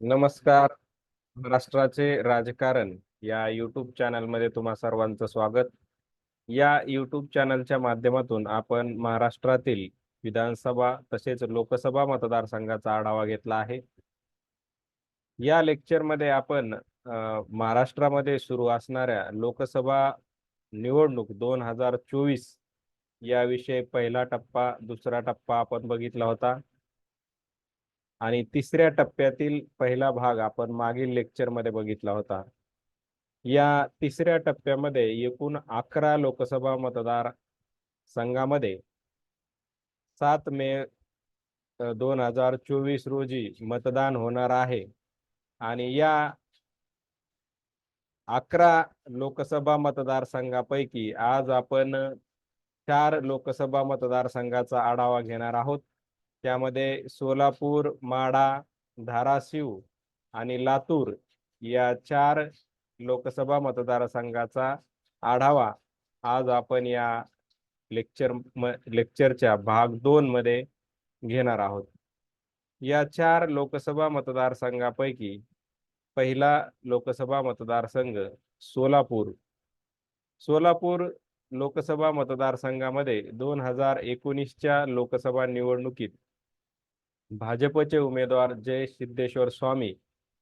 नमस्कार. महाराष्ट्राचे राजकारण या युट्यूब चॅनलमध्ये तुम्हा सर्वांचं स्वागत. या युट्यूब चॅनलच्या माध्यमातून आपण महाराष्ट्रातील विधानसभा तसेच लोकसभा मतदारसंघाचा आढावा घेतला आहे. या लेक्चरमध्ये आपण महाराष्ट्रामध्ये सुरू असणाऱ्या लोकसभा निवडणूक दोन हजार चोवीस याविषयी पहिला टप्पा दुसरा टप्पा आपण बघितला होता. आणि तिसऱ्या टप्प्यातील पहिला भाग आपण मागील लेक्चरमध्ये बघितला होता. या तिसऱ्या टप्प्यामध्ये एकूण अकरा लोकसभा मतदार संघामध्ये सात मे दोन हजार चोवीस रोजी मतदान होणार आहे. आणि या अकरा लोकसभा मतदारसंघापैकी आज आपण चार लोकसभा मतदारसंघाचा आढावा घेणार आहोत. त्यामध्ये सोलापूर माढा धाराशिव आणि लातूर या चार लोकसभा मतदारसंघाचा आढावा आज आपण या लेक्चर म लेक्चरच्या भाग दोन मध्ये घेणार आहोत. या चार लोकसभा मतदारसंघापैकी पहिला लोकसभा मतदारसंघ सोलापूर. सोलापूर लोकसभा मतदारसंघामध्ये दोन हजार एकोणीसच्या लोकसभा निवडणुकीत भाजपचे उमेदवार जय सिद्धेश्वर स्वामी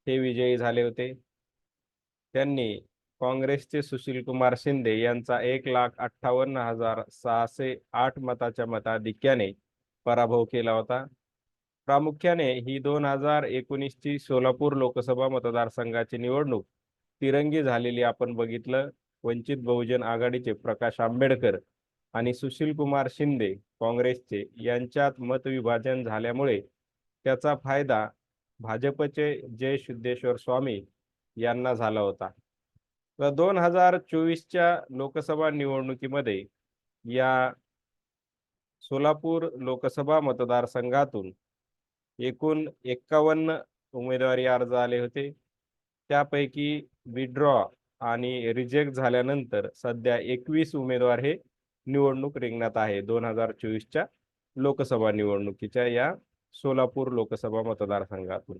हे विजयी झाले होते. त्यांनी काँग्रेसचे सुशील कुमार शिंदे यांचा एक लाख अठ्ठावन्न हजार सहाशे आठ मताच्या मताधिक्याने पराभव केला होता. प्रामुख्याने ही दोन हजार एकोणीसची सोलापूर लोकसभा मतदारसंघाची निवडणूक तिरंगी झालेली आपण बघितलं. वंचित बहुजन आघाडीचे प्रकाश आंबेडकर आणि सुशील कुमार शिंदे काँग्रेसचे यांच्यात मतविभाजन झाल्यामुळे त्याचा फायदा भाजपचे जय सिद्धेश्वर स्वामी यांना झाला होता. तर दोन हजार चोवीसच्या लोकसभा निवडणुकीमध्ये या सोलापूर लोकसभा मतदारसंघातून एकूण एक्कावन्न उमेदवारी अर्ज आले होते. त्यापैकी विड्रॉ आणि रिजेक्ट झाल्यानंतर सध्या एकवीस उमेदवार हे निवडणूक रिंगणात आहे. दोन हजार चोवीसच्या लोकसभा निवडणुकीच्या या सोलापूर लोकसभा मतदारसंघातून.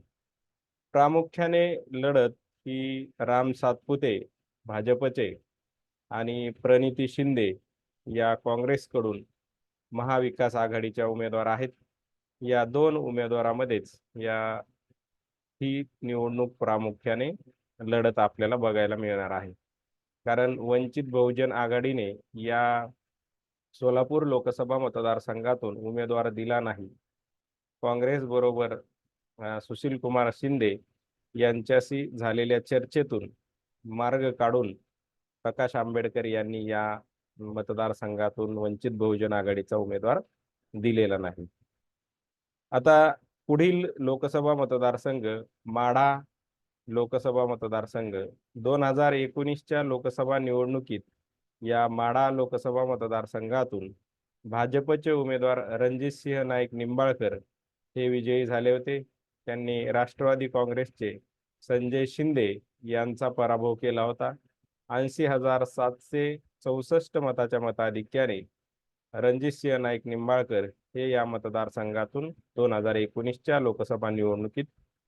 प्रामुख्याने लढत ही राम सातपुते भाजपचे आणि प्रणिती शिंदे या काँग्रेसकडून महाविकास आघाडीच्या उमेदवार आहेत. या दोन उमेदवारामध्येच या ही निवडणूक प्रामुख्याने लढत आपल्याला बघायला मिळणार आहे. कारण वंचित बहुजन आघाडीने या सोलापूर लोकसभा मतदारसंघातून उमेदवार दिला नाही. काँग्रेस बरोबर सुशील कुमार शिंदे यांच्याशी झालेल्या चर्चेतून मार्ग काढून प्रकाश आंबेडकर यांनी या मतदारसंघातून वंचित बहुजन आघाडीचा उमेदवार दिलेला नाही. आता पुढील लोकसभा मतदारसंघ माढा लोकसभा मतदारसंघ दोन हजार एकोणीसच्या लोकसभा निवडणुकीत या माढा लोकसभा मतदारसंघातून भाजपचे उमेदवार रणजितसिंह नाईक निंबाळकर हे विजयी झाले होते. त्यांनी राष्ट्रवादी काँग्रेसचे संजय शिंदे यांचा पराभव केला होता. ऐंशी हजार सातशे चौसष्ट मताच्या मताधिक्याने रणजितसिंह नाईक निंबाळकर हे या मतदारसंघातून दोन हजार एकोणीसच्या लोकसभा निवडणुकीत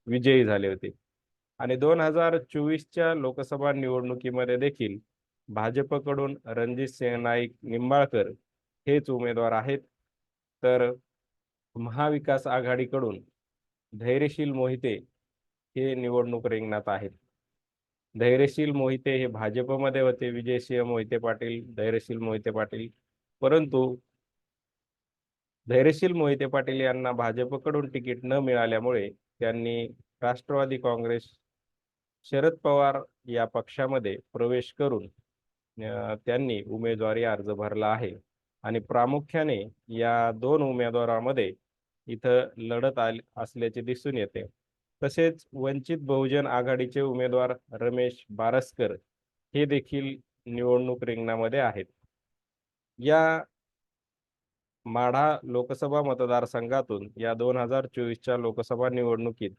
विजयी झाले होते. आणि दोन हजार चोवीसच्या लोकसभा निवडणुकीमध्ये देखील भाजपकडून रणजितसिंह नाईक निंबाळकर हेच उमेदवार आहेत. तर महाविकास आघाडीकडून धैर्यशील मोहिते हे निवडणूक रिंगणात आहेत. धैर्यशील मोहिते हे भाजपमध्ये होते. विजयसिंह मोहिते पाटील धैर्यशील मोहिते पाटील. परंतु धैर्यशील मोहिते पाटील यांना भाजपकडून तिकीट न मिळाल्यामुळे त्यांनी राष्ट्रवादी काँग्रेस शरद पवार या पक्षामध्ये प्रवेश करून त्यांनी उमेदवारी अर्ज भरला आहे. आणि प्रामुख्याने या दोन उमेदवारामध्ये इथं लढत आले असल्याचे दिसून येते. तसेच वंचित बहुजन आघाडीचे उमेदवार रमेश बारसकर हे देखील निवडणूक रिंगणामध्ये आहेत. या माढा लोकसभा मतदारसंघातून या दोन हजार चोवीसच्या लोकसभा निवडणुकीत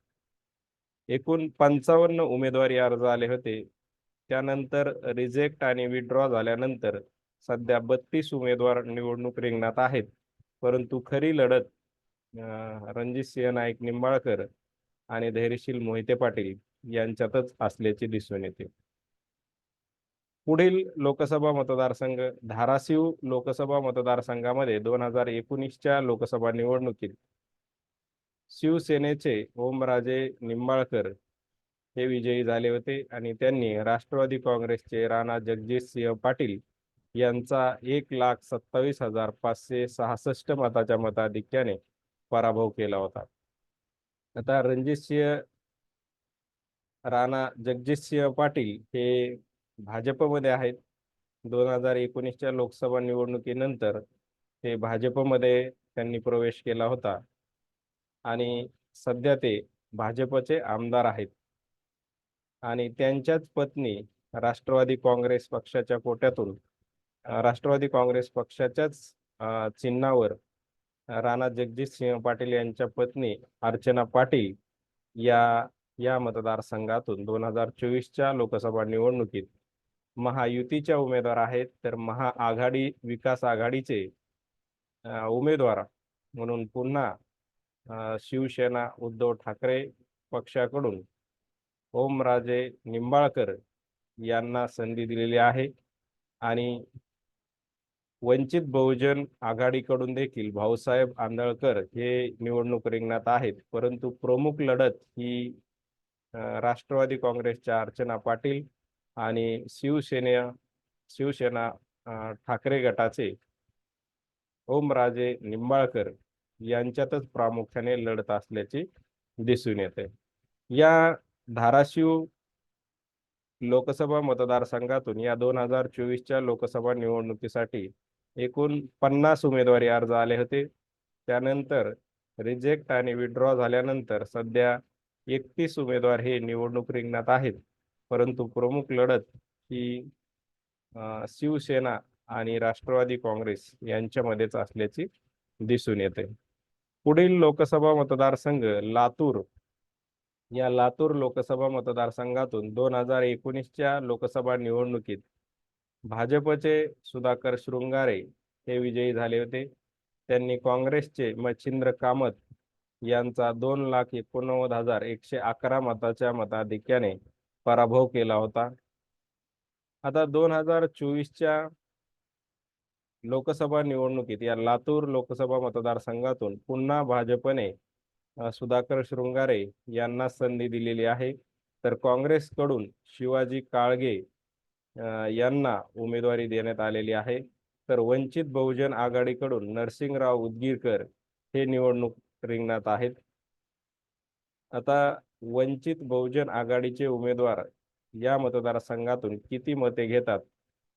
एकूण पंचावन्न उमेदवारी अर्ज आले होते. त्यानंतर रिजेक्ट आणि विड्रॉ झाल्यानंतर सध्या बत्तीस उमेदवार निवडणूक रिंगणात आहेत. परंतु खरी लढत रणजित सिंह नाईक निंबाळकर आणि धैर्यशील मोहिते पाटील यांच्यातच असल्याचे दिसून येते. पुढील लोकसभा मतदारसंघ धाराशिव लोकसभा मतदारसंघामध्ये दोन हजार एकोणीसच्या लोकसभा निवडणुकीत शिवसेनेचे ओमराजे निंबाळकर हे विजयी झाले होते आणि त्यांनी राष्ट्रवादी काँग्रेसचे राणा जगजितसिंह पाटील यांचा एक लाख सत्तावीस हजार पाचशे सहासष्ट मताच्या मताधिक्याने पराभव केला होता. आता रणजितसिंह राणा जगजितसिंह पाटील हे भाजपमध्ये आहेत. दोन हजार एकोणीसच्या लोकसभा निवडणुकीनंतर ते भाजपमध्ये त्यांनी प्रवेश केला होता. आणि सध्या ते भाजपचे आमदार आहेत. आणि त्यांच्याच पत्नी राष्ट्रवादी काँग्रेस पक्षाच्या कोट्यातून राष्ट्रवादी काँग्रेस पक्षाच्याच चिन्हावर राणा जगजितसिंह पाटील यांच्या पत्नी अर्चना पाटील या या मतदारसंघातून दोन हजार चोवीसच्या लोकसभा निवडणुकीत महायुतीच्या उमेदवार आहेत. तर महाआघाडी विकास आघाडीचे उमेदवार म्हणून पुन्हा शिवसेना उद्धव ठाकरे पक्षाकडून ओमराजे निंबाळकर यांना संधी दिलेली आहे. आणि वंचित बहुजन आघाडीकडून देखील भाऊसाहेब आंधळकर हे निवडणूक रिंगणात आहेत. परंतु प्रमुख लढत ही राष्ट्रवादी काँग्रेसच्या अर्चना पाटील आणि शिवसेने शिवसेना ठाकरे गटाचे ओमराजे निंबाळकर यांच्यातच प्रामुख्याने लढत असल्याचे दिसून येते. या धाराशिव लोकसभा मतदारसंघातून या दोन हजार चोवीसच्या लोकसभा निवडणुकीसाठी एकूण पन्नास उमेदवारी अर्ज आले होते. त्यानंतर रिजेक्ट आणि विड्रॉ झाल्यानंतर सध्या एकतीस उमेदवार हे निवडणूक रिंगणात आहेत. परंतु प्रमुख लढत ही शिवसेना आणि राष्ट्रवादी काँग्रेस यांच्यामध्येच असल्याची दिसून येते. पुढील लोकसभा मतदारसंघ लातूर या लातूर लोकसभा मतदारसंघातून दोन हजार एकोणीसच्या लोकसभा निवडणुकीत भाजपचे सुधाकर शृंगारे हे विजयी झाले होते. त्यांनी काँग्रेसचे मच्छिंद्र कामत यांचा दोन लाख एकोणनव्वद हजार एकशे अकरा मताच्या मताधिक्याने पराभव केला होता. आता दोन हजार चोवीसच्या लोकसभा निवडणुकीत या लातूर लोकसभा मतदारसंघातून पुन्हा भाजपने सुधाकर शृंगारे यांना संधी दिलेली आहे. तर काँग्रेसकडून शिवाजी काळगे यांना उमेदवारी देण्यात आलेली आहे. तर वंचित बहुजन आघाडीकडून नरसिंगराव उदगीरकर हे निवडणूक रिंगणात आहेत. आता वंचित बहुजन आघाडीचे उमेदवार या मतदारसंघातून किती मते घेतात?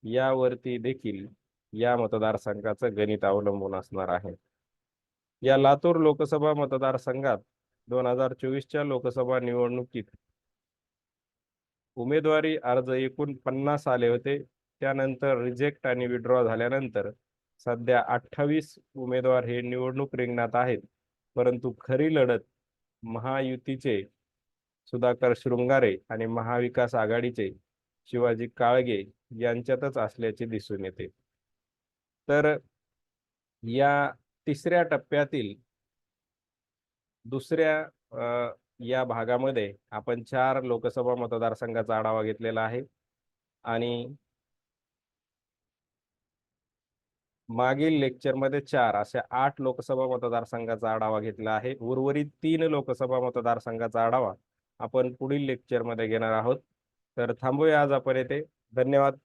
यावरती देखील या मतदारसंघाचं गणित अवलंबून असणार आहे. या लातूर लोकसभा मतदारसंघात दोन हजार चोवीसच्या लोकसभा निवडणुकीत उमेदवारी अर्ज एकूण पन्नास आले होते. त्यानंतर रिजेक्ट आणि विड्रॉ झाल्यानंतर सध्या अठ्ठावीस उमेदवार हे निवडणूक रिंगणात आहेत. परंतु खरी लढत महायुतीचे सुधाकर शृंगारे आणि महाविकास आघाडीचे शिवाजी काळगे यांच्यातच असल्याचे दिसून येते. तर या तिसऱ्या टप्प्यातील दुसऱ्या या भागामध्ये आपण चार लोकसभा मतदारसंघाचा आढावा घेतलेला आहे. आणि मागील लेक्चरमध्ये चार अशा आठ लोकसभा मतदारसंघाचा आढावा घेतला आहे. उर्वरित तीन लोकसभा मतदारसंघाचा आढावा आपण पुढील लेक्चरमध्ये घेणार आहोत. तर थांबूया आज आपण येथे. धन्यवाद.